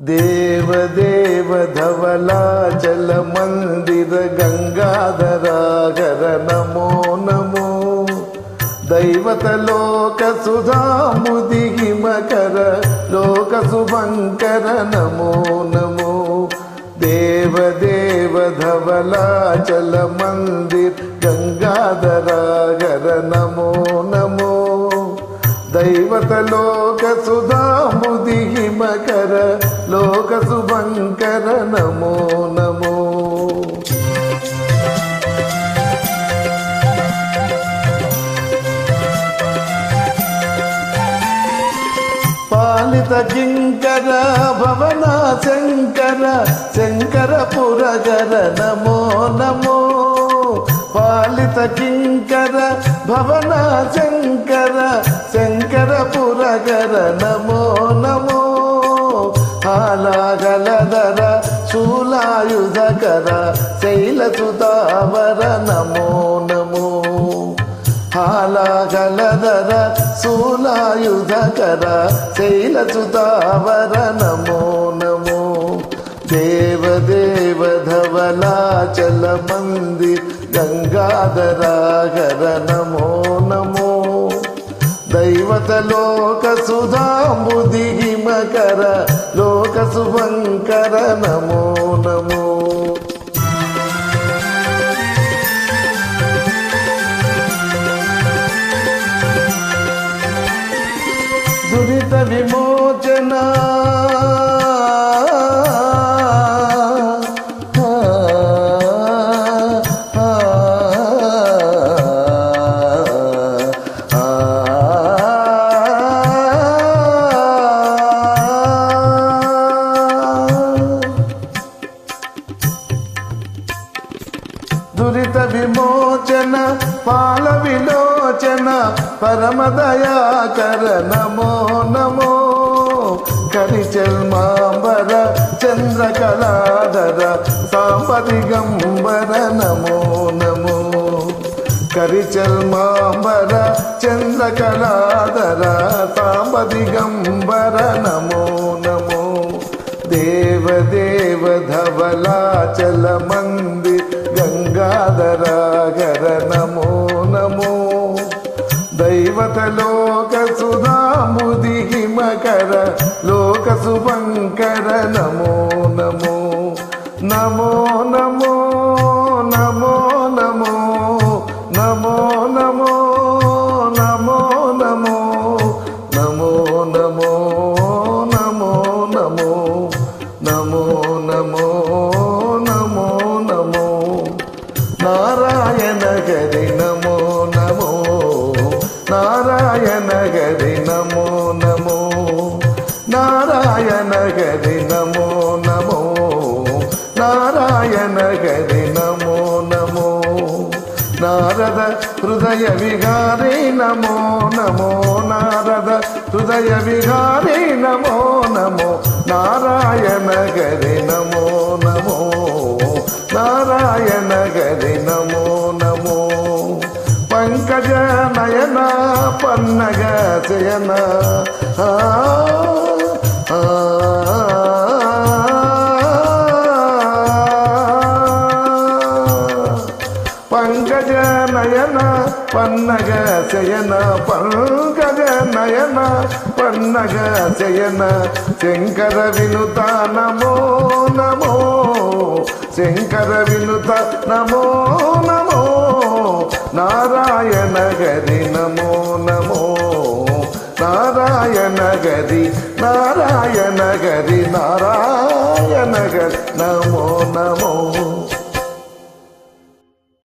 దేవదేవ ధవలాచల మందిర గంగాధరాగర నమో నమో. దైవత లోక సుధాముదిగి మకర లోక శుభంకర నమో. నమో దేవదేవ ధవలాచల మందిర లోక శుభంకర నమో నమో. పాలిత కింకర భవన శంకర శంకర పురగర నమో నమో. పాలిత కింకర భవన శంకర శంకర పురగర నమో నమో కరుణాకర శైలసుతావర నమో నమో హాలా గలదర సూలాయుధకర శైల శైలసుతావర నమో నమో దేవదేవధవలాచల మందిర్ గంగాధరాగర నమో నమో దైవత లోక సుధాంబుధిమకర లోక लोकसुभङ्कर నమో నమో పాల విలోచన పరమ దయాకర నమో నమో. కరిచల్మాంబర చంద్రకళాధర సాంపదిగంబర నమో నమో. కరిచల్మాంబర చంద్రకళాధర సాంపదిగంబర నమో నమో. దేవదేవ ధవలాచల మందిర్ సుధాముదిగి లోక శుభంకర నమో నమో నమో నమో నమో నమో నారాయణ గరి నమో నమో నారద హృదయ విహారీ నమో నమో నారద హృదయ విహారీ నమో నమో నారాయణ గరి నమో నమో నారాయణ గరి నమో నమో పంకజ నయన పన్నగ శయన పంకజ నయన పన్నగ శయన పంకజ నయన పన్నగ శయన శంకర వినుత నమో నమో శంకర వినుత నమో నమో నారాయణ గరి నమో నమో నారాయణ గరి నారాయణ గరి నారాయణ గరి నమో.